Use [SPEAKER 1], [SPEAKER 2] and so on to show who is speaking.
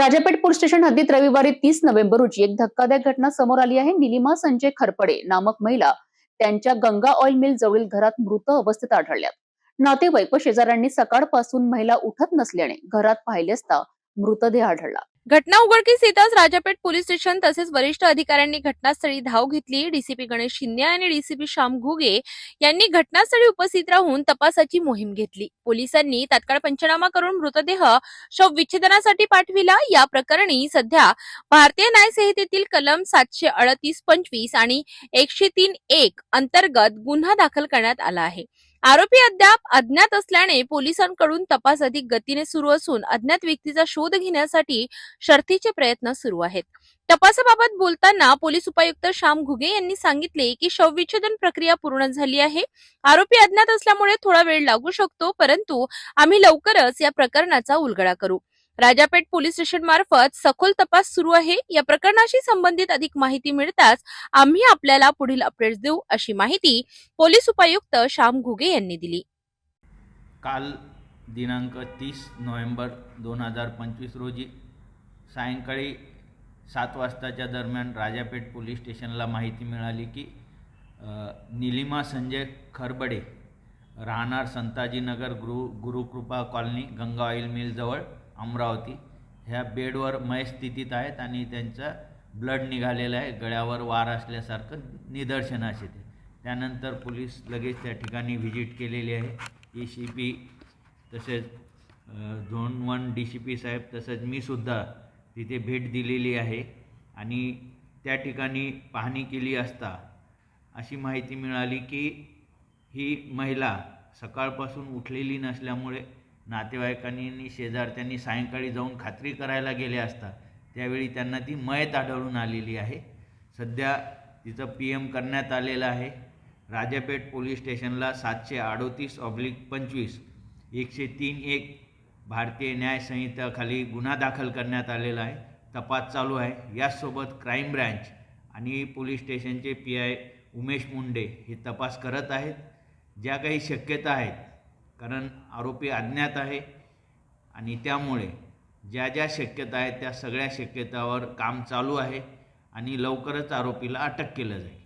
[SPEAKER 1] Rajapeth police station हद्दीत रविवारी तीस नोव्हेंबर रोजी एक धक्कादायक घटना समोर आली आहे. निलिमा संजय खरपडे नामक महिला त्यांच्या गंगा ऑइल मिल जवळील घरात मृत अवस्थेत आढळल्यात. नातेवाईक व शेजाऱ्यांनी सकाळपासून महिला उठत नसल्याने घरात पाहिले असता मृतदेह आढळला.
[SPEAKER 2] घटना उघडकीस येताच राजापेठ पोलीस स्टेशन तसेच वरिष्ठ अधिकाऱ्यांनी घटनास्थळी धाव घेतली. डीसीपी गणेश शिंदे आणि डीसीपी श्याम घुगे यांनी घटनास्थळी उपस्थित राहून तपासाची मोहीम घेतली. पोलिसांनी तात्काळ पंचनामा करून मृतदेह शव विच्छेदनासाठी पाठविला. या प्रकरणी सध्या भारतीय न्यायसंहितेतील कलम सातशे अडतीस पंचवीस आणि एकशे तीन एक अंतर्गत गुन्हा दाखल करण्यात आला आहे. आरोपी अद्याप अज्ञात असल्याने पोलिसांकडून तपास अधिक गतीने सुरू असून अज्ञात व्यक्तीचा शोध घेण्यासाठी शर्थीचे प्रयत्न सुरू आहेत. तपासाबाबत बोलताना पोलीस उपायुक्त श्याम घुगे यांनी सांगितले की शवविच्छेदन प्रक्रिया पूर्ण झाली आहे. आरोपी अज्ञात असल्यामुळे थोडा वेळ लागू शकतो परंतु आम्ही लवकरच या प्रकरणाचा उलगडा करू. राजापेठ पोलीस स्टेशन मार्फत सखोल तपास सुरू आहे. या प्रकरणाशी संबंधित अधिक माहिती मिळताच आम्ही आपल्याला पुढील अपडेट्स देऊ अशी माहिती पोलीस उपायुक्त श्याम घुगे यांनी दिली.
[SPEAKER 3] काल दिनांक तीस नोव्हेंबर दोन हजार पंचवीस रोजी सायंकाळी सात वाजताच्या दरम्यान राजापेठ पोलीस स्टेशनला माहिती मिळाली की निलिमा संजय खरबडे राहणार संताजीनगर गुरु गुरुकृपा कॉलनी गंगा ऑइल मिलजवळ अमरावती. ह्या बेडवर मय स्थितीत आहेत आणि त्यांचा ब्लड निघालेलं आहे. गळ्यावर वार असल्यासारखं निदर्शनास येते त्यानंतर पोलीस लगेच त्या ठिकाणी व्हिजिट केलेली आहे. ए सी पी तसेच zone one D C P साहेब तसंच मी सुद्धा तिथे भेट दिलेली आहे. आणि त्या ठिकाणी पाहणी केली असता अशी माहिती मिळाली की ही महिला सकाळपासून उठलेली नसल्यामुळे नातेवाईकांनी आणि शेजारच्यांनी सायंकाळी जाऊन खात्री करायला गेले असता त्यावेळी त्यांना ती मयत आढळून आलेली आहे. सध्या तिचं पी एम करण्यात आलेलं आहे. राजापेठ पोलीस स्टेशनला सातशे अडोतीस ऑब्लिक पंचवीस एकशे तीन एक भारतीय न्याय संहिताखाली गुन्हा दाखल करण्यात आलेला आहे. तपास चालू आहे. याचसोबत क्राईम ब्रँच आणि पोलीस स्टेशनचे पी आय उमेश मुंडे हे तपास करत आहेत. ज्या काही शक्यता आहेत कारण आरोपी अज्ञात आहे आणि त्यामुळे ज्या ज्या शक्यता आहेत त्या सगळ्या शक्यतावर काम चालू आहे आणि लवकरच आरोपीला अटक केलं जाईल.